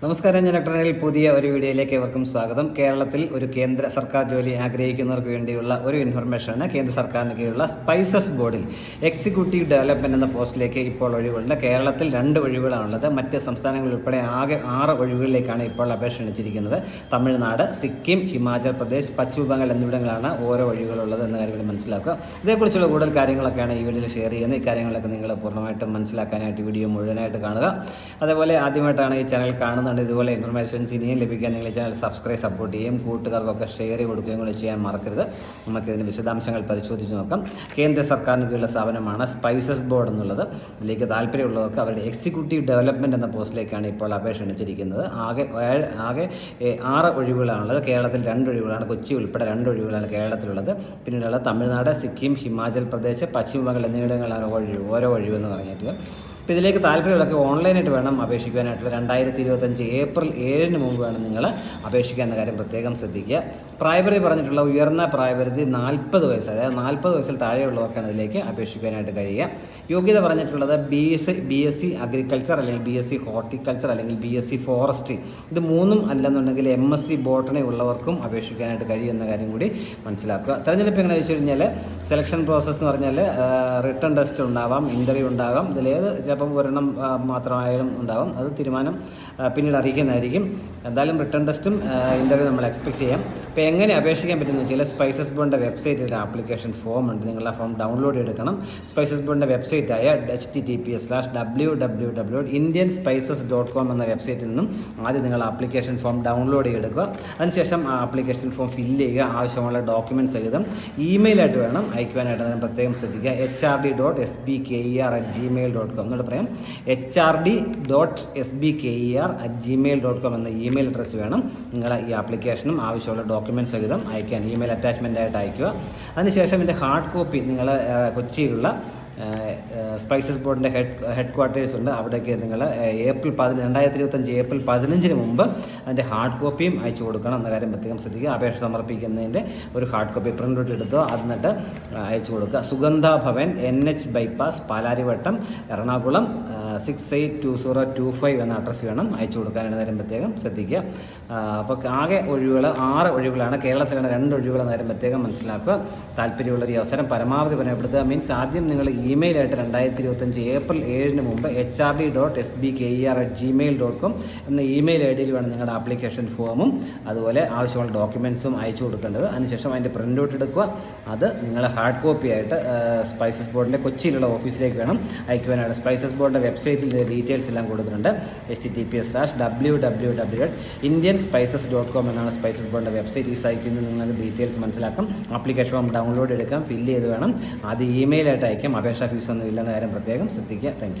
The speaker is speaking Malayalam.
നമസ്കാരം ഞാൻ ഡോക്ടറിൽ പുതിയ ഒരു വീഡിയോയിലേക്ക് ഏവർക്കും സ്വാഗതം. കേരളത്തിൽ ഒരു കേന്ദ്ര സർക്കാർ ജോലി ആഗ്രഹിക്കുന്നവർക്ക് വേണ്ടിയുള്ള ഒരു ഇൻഫർമേഷനാണ് കേന്ദ്ര സർക്കാരിന് കീഴിലുള്ള സ്പൈസസ് ബോർഡിൽ എക്സിക്യൂട്ടീവ് ഡെവലപ്മെന്റ് എന്ന പോസ്റ്റിലേക്ക് ഇപ്പോൾ ഒഴിവുണ്ട്. കേരളത്തിൽ രണ്ട് ഒഴിവുകളാണുള്ളത് മറ്റ് സംസ്ഥാനങ്ങളിൽ ഉൾപ്പെടെ ആകെ ആറ് ഒഴിവുകളിലേക്കാണ് ഇപ്പോൾ അപേക്ഷ ക്ഷണിച്ചിരിക്കുന്നത്. തമിഴ്നാട് സിക്കിം ഹിമാചൽ പ്രദേശ് പശ്ചിമ ബംഗാൾ എന്നിവിടങ്ങളാണ് ഓരോ ഒഴിവുകളുള്ളത് എന്ന കാര്യം കൂടി മനസ്സിലാക്കുക. ഇതേക്കുറിച്ചുള്ള കൂടുതൽ കാര്യങ്ങളൊക്കെയാണ് ഈ വീഡിയോയിൽ ഷെയർ ചെയ്യുന്നത്. ഈ കാര്യങ്ങളൊക്കെ നിങ്ങൾ പൂർണമായിട്ടും മനസ്സിലാക്കാനായിട്ട് വീഡിയോ മുഴുവനായിട്ട് കാണുക. അതേപോലെ ആദ്യമായിട്ടാണ് ഈ ചാനൽ കാണുന്നുണ്ട് ഇതുപോലെ ഇൻഫർമേഷൻസ് ഇനിയും ലഭിക്കാൻ നിങ്ങൾ ചാനൽ സബ്സ്ക്രൈബ് സപ്പോർട്ട് ചെയ്യും. കൂട്ടുകാർക്കൊക്കെ ഷെയർ കൊടുക്കുകയും കൂടി ചെയ്യാൻ മറക്കരുത്. നമുക്കിതിന്റെ വിശദാംശങ്ങൾ പരിശോധിച്ച് നോക്കാം. കേന്ദ്ര സർക്കാരിന് കീഴിലുള്ള സ്ഥാപനമാണ് സ്പൈസസ് ബോർഡ് എന്നുള്ളത്. ഇതിലേക്ക് താല്പര്യമുള്ളവർക്ക് അവരുടെ എക്സിക്യൂട്ടീവ് ഡെവലപ്മെന്റ് എന്ന പോസ്റ്റിലേക്കാണ് ഇപ്പോൾ അപേക്ഷ ക്ഷണിച്ചിരിക്കുന്നത്. ആകെ ആകെ ആറ് ഒഴിവുകളാണുള്ളത്. കേരളത്തിൽ രണ്ട് ഒഴിവുകളാണ്. കൊച്ചി ഉൾപ്പെടെ രണ്ട് ഒഴിവുകളാണ് കേരളത്തിലുള്ളത്. പിന്നീടുള്ള തമിഴ്നാട് സിക്കിം ഹിമാചൽ പ്രദേശ് പശ്ചിമ ബംഗാൾ എന്നിവിടങ്ങളാണ് ഒഴിവ് ഓരോ ഒഴിവെന്ന് പറഞ്ഞിട്ട് അപ്പോൾ ഇതിലേക്ക് താല്പര്യമുള്ളവർക്ക് ഓൺലൈനായിട്ട് വേണം അപേക്ഷിക്കുവാനായിട്ടുള്ള രണ്ടായിരത്തി ഇരുപത്തഞ്ച് ഏപ്രിൽ ഏഴിന് മുമ്പ് വേണം നിങ്ങൾ അപേക്ഷിക്കുക എന്ന കാര്യം പ്രത്യേകം ശ്രദ്ധിക്കുക. പ്രായപരിധി പറഞ്ഞിട്ടുള്ള ഉയർന്ന പ്രായപരിധി നാൽപ്പത് വയസ്സ് അതായത് നാൽപ്പത് വയസ്സിൽ താഴെയുള്ളവർക്കാണ് ഇതിലേക്ക് അപേക്ഷിക്കാനായിട്ട് കഴിയുക. യോഗ്യത പറഞ്ഞിട്ടുള്ളത് B S B S C agriculture അല്ലെങ്കിൽ ബി എസ് സി ഹോർട്ടിക്കൾച്ചർ അല്ലെങ്കിൽ ബി എസ് സി ഫോറസ്ട്രി ഇത് മൂന്നും അല്ലെന്നുണ്ടെങ്കിൽ എം എസ് സി ബോട്ടണി ഉള്ളവർക്കും അപേക്ഷിക്കാനായിട്ട് കഴിയുന്ന കാര്യം കൂടി മനസ്സിലാക്കുക. തെരഞ്ഞെടുപ്പ് എങ്ങനെ വെച്ച് കഴിഞ്ഞാൽ സെലക്ഷൻ പ്രോസസ്സ് എന്ന് പറഞ്ഞാൽ റിട്ടേൺ ടെസ്റ്റ് ഉണ്ടാവാം ഇന്റർവ്യൂ ഉണ്ടാകാം ഇതിലേത് ചിലപ്പം ഒരെണ്ണം മാത്രമായാലും ഉണ്ടാവും. അത് തീരുമാനം പിന്നീട് അറിയിക്കുന്നതായിരിക്കും. എന്തായാലും റിട്ടേൺ ടെസ്റ്റും ഇന്റർവ്യൂ നമ്മൾ എക്സ്പെക്ട് ചെയ്യാം. അപ്പോൾ എങ്ങനെ അപേക്ഷിക്കാൻ പറ്റുന്ന ചില സ്പൈസസ് ബോണിന്റെ വെബ്സൈറ്റിൽ ആപ്ലിക്കേഷൻ ഫോം ഉണ്ട് നിങ്ങൾ ആ ഫോം ഡൗൺലോഡ് എടുക്കണം സ്പൈസസ് ബോണിന്റെ വെബ്സൈറ്റായ H T T P S slash W W W Indian spices dot com എന്ന വെബ്സൈറ്റിൽ നിന്നും ആദ്യം നിങ്ങൾ ആപ്ലിക്കേഷൻ ഫോം ഡൗൺലോഡ് ചെയ്തെടുക്കുക. അതിനുശേഷം ആ ആപ്ലിക്കേഷൻ ഫോം ഫില്ല് ചെയ്യുക. ആവശ്യമുള്ള ഡോക്യുമെന്റ് സഹിതം ഇമെയിലായിട്ട് വേണം അയക്കുവാനായിട്ട്. പ്രത്യേകം ശ്രദ്ധിക്കുക. H R D dot S B K E R at Gmail dot com എന്നോട് പറയാം. H R D dot S B K E R at Gmail dot com എന്ന ഇമെയിൽ അഡ്രസ്സ് വേണം. നിങ്ങൾ ഈ ആപ്ലിക്കേഷനും ആവശ്യമുള്ള ഡോക്യുമെന്റ് സഹിതം അയക്കാൻ ഇമെയിൽ അറ്റാച്ച്മെന്റ് ആയിട്ട് അയക്കുക. അതിനുശേഷം ഇതിന്റെ ഹാർഡ് കോപ്പി നിങ്ങൾ കൊച്ചിയിലുള്ള സ്പൈസസ് ബോർഡിന്റെ ഹെഡ് ഹെഡ് ക്വാർട്ടേഴ്സ് ഉണ്ട്. അവിടേക്ക് നിങ്ങൾ ഏപ്രിൽ പതിനഞ്ച് രണ്ടായിരത്തി ഇരുപത്തഞ്ച് ഏപ്രിൽ പതിനഞ്ചിന് മുമ്പ് അതിന്റെ ഹാർഡ് കോപ്പിയും അയച്ചു കൊടുക്കണം എന്ന കാര്യം പ്രത്യേകം ശ്രദ്ധിക്കുക. അപേക്ഷ സമർപ്പിക്കുന്നതിന്റെ ഒരു ഹാർഡ് കോപ്പി പ്രിന്റ് ഔട്ട് എടുത്തോ അത് എന്നിട്ട് അയച്ചു കൊടുക്കുക. Sugandha Bhavan N H bypass Palarivattom Ernakulam six eight two zero two five എന്ന അഡ്രസ്സ് വേണം. അയച്ചു കൊടുക്കാനാണ് കാര്യം പ്രത്യേകം ശ്രദ്ധിക്കുക. അപ്പോൾ ആകെ ഒഴിവുകൾ ആറ് ഒഴിവുകളാണ്. കേരളത്തിലാണ് രണ്ട് ഒഴിവുകൾ എന്ന പ്രത്യേകം മനസ്സിലാക്കുക. താല്പര്യമുള്ള ഒരു അവസരം പരമാവധി പ്രയോജനപ്പെടുത്തുക മീൻസ് ആദ്യം നിങ്ങൾ ഇമെയിലായിട്ട് രണ്ടായിരത്തി ഇരുപത്തഞ്ച് ഏപ്രിൽ ഏഴിന് മുമ്പ് H R D dot S B K E R at Gmail dot com എന്ന ഇമെയിൽ ഐ ഡിയിൽ വേണം നിങ്ങളുടെ ആപ്ലിക്കേഷൻ ഫോമും അതുപോലെ ആവശ്യമുള്ള ഡോക്യുമെൻസും അയച്ചു കൊടുക്കേണ്ടത്. അതിനുശേഷം അതിന്റെ പ്രിന്റ് ഔട്ട് എടുക്കുക. അത് നിങ്ങൾ ഹാർഡ് കോപ്പി ആയിട്ട് സ്പൈസസ് ബോർഡിന്റെ കൊച്ചിയിലുള്ള ഓഫീസിലേക്ക് വേണം അയക്കുവാനായിട്ട്. സ്പൈസസ് ബോർഡിന്റെ വെബ്സൈറ്റിൽ ഡീറ്റെയിൽസ് എല്ലാം കൊടുത്തിട്ടുണ്ട്. H T T P S slash W W W dot Indian spices dot com എന്നാണ് സ്പൈസസ് ബോർഡിന്റെ വെബ്സൈറ്റ്. ഈ സൈറ്റിൽ നിന്ന് നിങ്ങൾക്ക് ഡീറ്റെയിൽസ് മനസ്സിലാക്കാം. ആപ്ലിക്കേഷൻ ഫോം ഡൗൺലോഡ് എടുക്കാം ഫില്ല് ചെയ്ത് വേണം. അത് ഇമെയിലായിട്ട് അയക്കാം. അപേക്ഷാ ഫീസൊന്നും ഇല്ലെന്ന കാര്യം പ്രത്യേകം ശ്രദ്ധിക്കുക. താങ്ക്